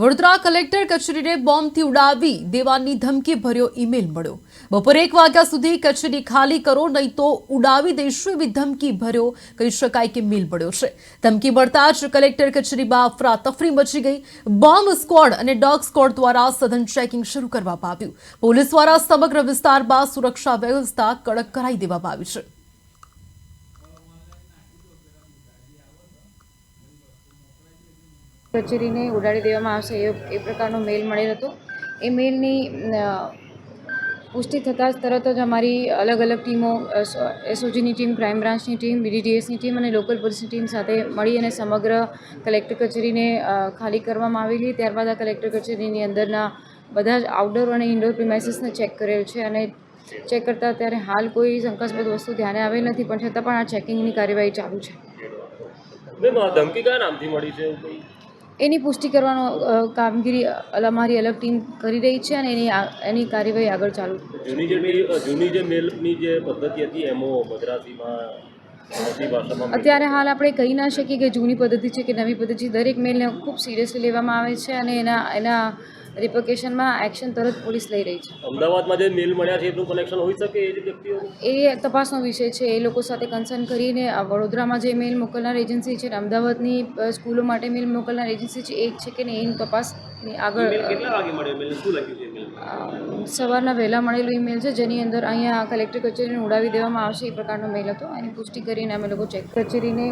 Vadodara collector કચેરીને બોમ્બથી ઉડાવી દેવાની ધમકી ભર્યો ઈમેલ મળ્યો. બપોરે એક વાગ્યા સુધી કચેરી ખાલી કરો, નહીં તો ઉડાવી દઈશું એવી ધમકી ભર્યો કહી શકાય કે મેલ મળ્યો છે. ધમકી મળતા જ કલેક્ટર કચેરીમાં અફરાતફરી મચી ગઈ. બોમ્બ સ્ક્વોડ અને ડોગ સ્ક્વોડ દ્વારા સઘન ચેકિંગ શરૂ કરવામાં આવ્યું. પોલીસ દ્વારા સમગ્ર વિસ્તારમાં સુરક્ષા વ્યવસ્થા કડક કરાઈ દેવામાં આવી છે. કચેરીને ઉડાડી દેવામાં આવશે એ એ પ્રકારનો મેલ મળેલ હતો. એ મેલની પુષ્ટિ થતાં જ તરત જ અમારી અલગ અલગ ટીમો એસઓજીની ટીમ, ક્રાઇમ બ્રાન્ચની ટીમ, બીડીડીએસની ટીમ અને લોકલ પોલીસની ટીમ સાથે મળી અને સમગ્ર કલેક્ટર કચેરીને ખાલી કરવામાં આવેલી ત્યારબાદ આ કલેક્ટર કચેરીની અંદરના બધા જ આઉટડોર અને ઇન્ડોર પ્રિમાઇસીસને ચેક કરેલ છે અને ચેક કરતાં ત્યારે હાલ કોઈ શંકાસ્પદ વસ્તુ ધ્યાને આવેલ નથી, પણ છતાં પણ આ ચેકિંગની કાર્યવાહી ચાલુ છે. ધમકી કયા નામથી મળી છે એની પુષ્ટિ કરવાનો કામગીરી અમારી અલગ ટીમ કરી રહી છે અને એની એની કાર્યવાહી આગળ ચાલુ જૂની જે મેલ જૂની જે મેલની જે પદ્ધતિ હતી એમો mail. અત્યારે હાલ આપણે કહી ના શકીએ કે જૂની પદ્ધતિ છે કે નવી પદ્ધતિ દરેક મેલને ખૂબ સિરિયસલી લેવામાં આવે છે અને એના એના રિપોકેશનમાં એક્શન તરત પોલીસ લઈ રહી છે. અમદાવાદમાં જે મેલ મળ્યા છે એનું કનેક્શન હોઈ શકે એ વ્યક્તિઓ એ તપાસનો વિષય છે. એ લોકો સાથે કન્સર્ન કરીને વડોદરામાં જે મેલ મોકલનાર એજન્સી છે અમદાવાદની સ્કૂલો માટે મેલ મોકલનાર એજન્સી છે એ છે કે નહીં એની તપાસની આગળ સવારના વહેલા મળેલું ઈમેલ છે. જેની અંદર અહીંયા કલેક્ટર કચેરીને ઉડાવી દેવામાં આવશે એ પ્રકારનો મેલ હતો. એની પુષ્ટિ કરીને અમે લોકો ચેક કચેરીને